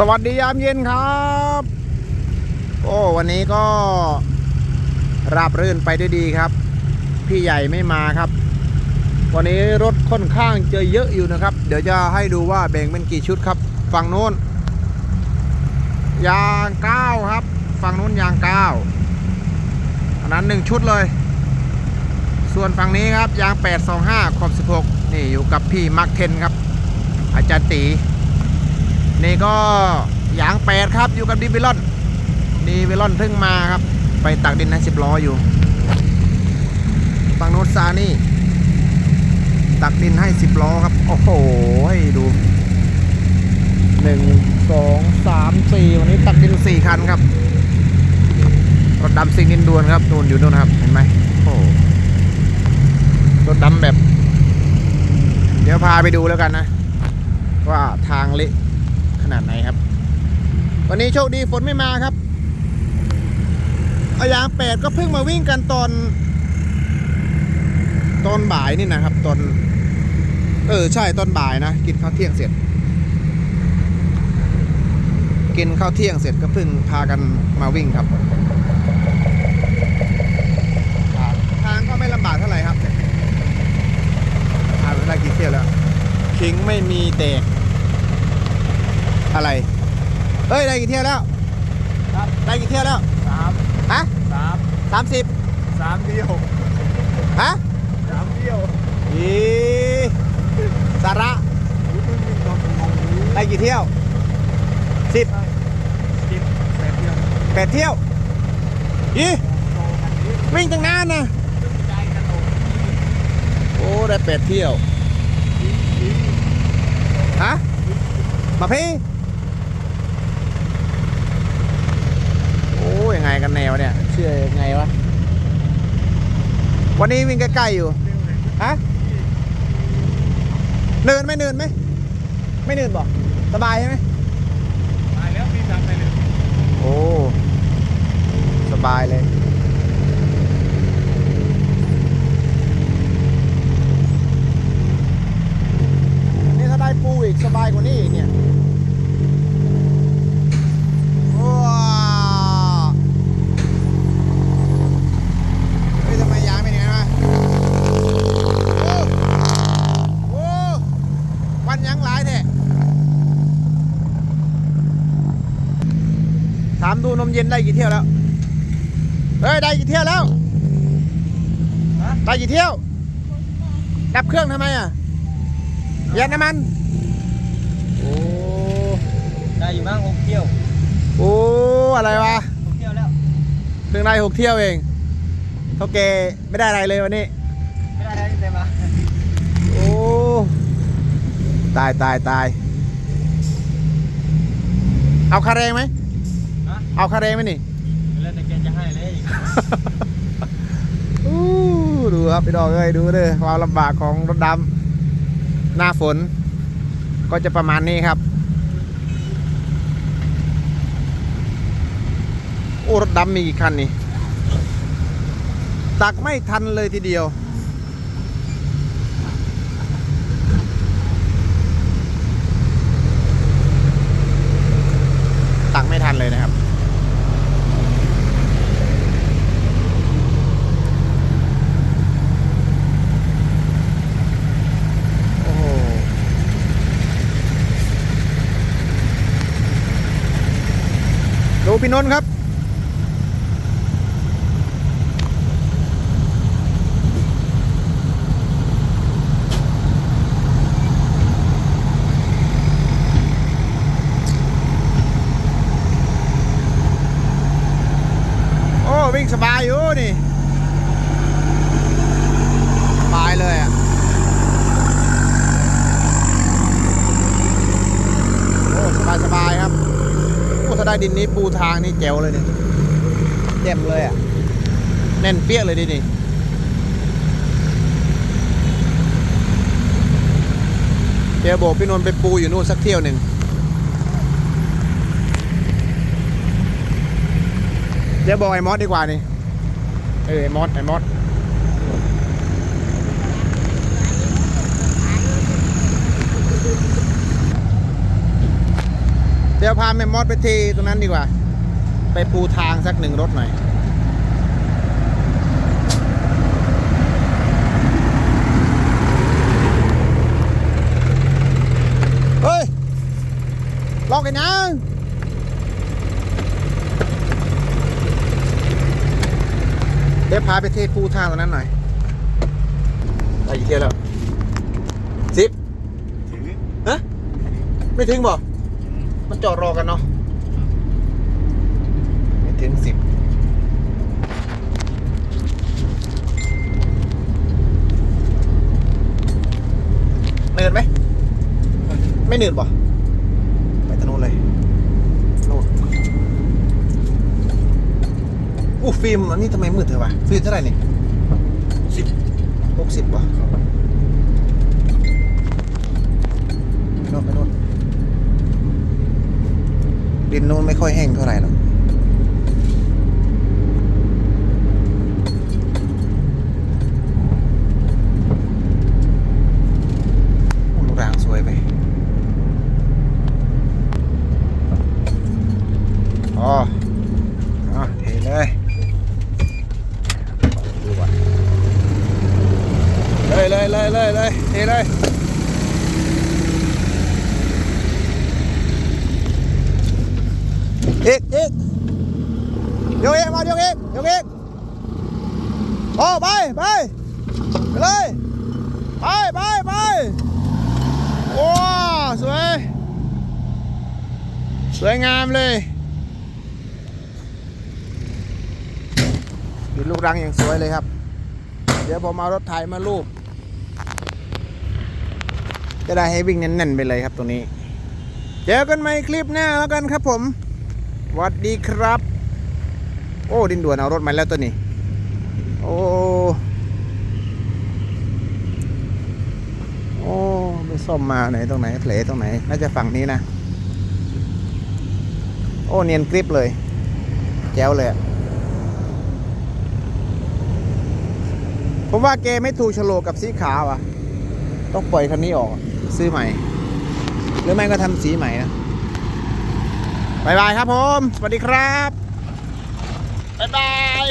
สวัสดียามเย็นครับ โอ้วันนี้ก็ราบรื่นไปด้วยดีครับ พี่ใหญ่ไม่มาครับ วันนี้รถค่อนข้างจะเยอะอยู่นะครับ เดี๋ยวจะให้ดูว่าแบ่งเป็นกี่ชุดครับ ฝั่งโน้น ยางเก้าครับ ฝั่งโน้นยางเก้าอันนั้นหนึ่งชุดเลย ส่วนฝั่งนี้ครับยาง 825ขอบ16 นี่อยู่กับพี่มาร์คเทนครับ อาจารย์ตี นี่ก็ยางแปดครับอยู่กับดีวิลอน ดีวิลอนเพิ่งมาครับ ไปตักดินให้สิบล้ออยู่ฝั่งโน้นซานี่ ตักดินให้สิบล้อครับ โอ้โหให้ดูหนึ่งสองสามสี่วันนี้ตักดินสี่คันครับรถดำซิงดินดวนครับนู่นอยู่นู่นครับ เห็นไหมโอ้รถดำแบบ เดี๋ยวพาไปดูแล้วกันนะ ว่าทางเละ ขนาดไหนครับ วันนี้โชคดีฝนไม่มาครับเอายางแปดก็เพิ่งมาวิ่งกันตอน ตอนบ่ายนี่นะครับ ตอน เออใช่ตอนบ่ายนะ กินข้าวเที่ยงเสร็จ กินข้าวเที่ยงเสร็จก็เพิ่งพากันมาวิ่งครับ ทางก็ไม่ลำบากเท่าไหร่ครับทางได้กี่เที่ยวแล้วคิงไม่มีแตก อะไร เอ้ย ได้กี่เที่ยวแล้วครับ ได้กี่เที่ยวแล้วสามฮะสามสามสิบสามเดียวฮะสามเดียวอีสาระรู้เพิ่งวิ่งตอนงงรู้ได้กี่เที่ยวสิบสิบแปดเดียวแปดเที่ยวอีโตคันนี้วิ่งตั้งนานนะใจกระโดดโอ้ได้แปดเที่ยวยิงยิงฮะ มาพี่ โอ้ยัง ไงกันแนวเนี่ยเชื่อยังไงวะ วันนี้วิ่งใกล้ๆอยู่เร็วเลยฮะ เนินไหมเนินไหม ไม่เนินบอก สบายใช่ไหมตายแล้วพี่ทำไปเลย โอ้ สบายเลย เย็นได้กี่เที่ยวแล้ว เฮ้ยได้กี่เที่ยวแล้วฮะได้กี่เที่ยว ดับเครื่องทำไมอะเปลี่ยนน้ำมัน โอ้ ได้อยู่บ้างหกเที่ยว โอ้ อะไรวะหกเที่ยวแล้วเพิ่งได้หกเที่ยวเองเท่าแกไม่ได้อะไรเลยวันนี้ ไม่ได้ได้แต่มาโอ้ ตายตายตาย เอาคาแรงไหมฮะ เอาคาแรงไหมนี่แล้วแต่แกจะให้เลยอู้ดูครับพี่ดอกเอ้ยดูเด้อความลำบากของรถดำหน้าฝน ก็จะประมาณนี้ครับ โอ้รถดำมีกี่คันนี่ตักไม่ทันเลยทีเดียวตักไม่ทันเลยนะครับ โอ้โหดู พี่นนท์ครับ โอ้ วิ่งสบายอยู่นี่ สบายเลยอะ โอ้สบายสบายครับ โอ้ถ้า ได้ดินนี้ปูทางนี่แจ๋วเลยเนี่ยเจ็มเลยอะ แน่นเปี้ยเลยดินี่เดี๋ยวโบอกพี่นนท์ไปปูอยู่นู่นสักเที่ยวหนึ่งเดี๋ยวบอกไอ้มอสดีกว่านี่ เออไอ้มอสไอ้มอส เดี๋ยวพาแม่มอดไปทีตรงนั้นดีกว่า ไปปูทางสักหนึ่งรถหน่อย เฮ้ยล็อกกันยังเดี๋ยวพาไปเทปูทางตรงนั้นหน่อยไปกี่เที่ยวแล้วสิบถือฮะ ไม่ถึงบ่ มันจอดรอกันเนาะไม่ถึงสิบเนินไหม ไม่เนินบ่ไปตรงนู้นเลยนู่นอู้ฟิล์มอันนี้ทำไมมืดเถอะวะฟิล์มเท่าไหร่นี่สิบหกสิบบ่ไปโน่นไปโน่นดิ นนู้นไม่ค่อยแห้งเท่าไหร่หรอกโอ้ลูกรางสวยไป อ๋ออ๋อเทเลยดูก่อนเลยเลยเลยเลยเลยเทเลย อีกอีกเดี๋ยวเองมาเดี๋ยวเองเดี๋ยวเองโอ้ไปไปไปเลยไปไปไปโอ้สวย สวยงามเลยดินลูกรังอย่างสวยเลยครับ เดี๋ยวผมเอารถไถมาลูบจะได้ให้วิ่งแน่นๆไปเลยครับตรงนี้ เจอกันใหม่คลิปหน้าแล้วกันครับผม วัสดีครับ โอ้ ดินด่วนเอารถมาแล้วตัวนี้ โอ้ โอ้ไปซ่อมมาไหนตรงไหนเผลตรงไหน น่าจะฝั่งนี้นะ โอ้เนียนกริบเลย แจ๋วเลยผมว่าเกไม่ถูกโฉลกกับสีขาวอะ ต้องปล่อยคันนี้ออก ซื้อใหม่ หรือไม่ก็ทำสีใหม่นะ บายบายครับผม สวัสดีครับบายบาย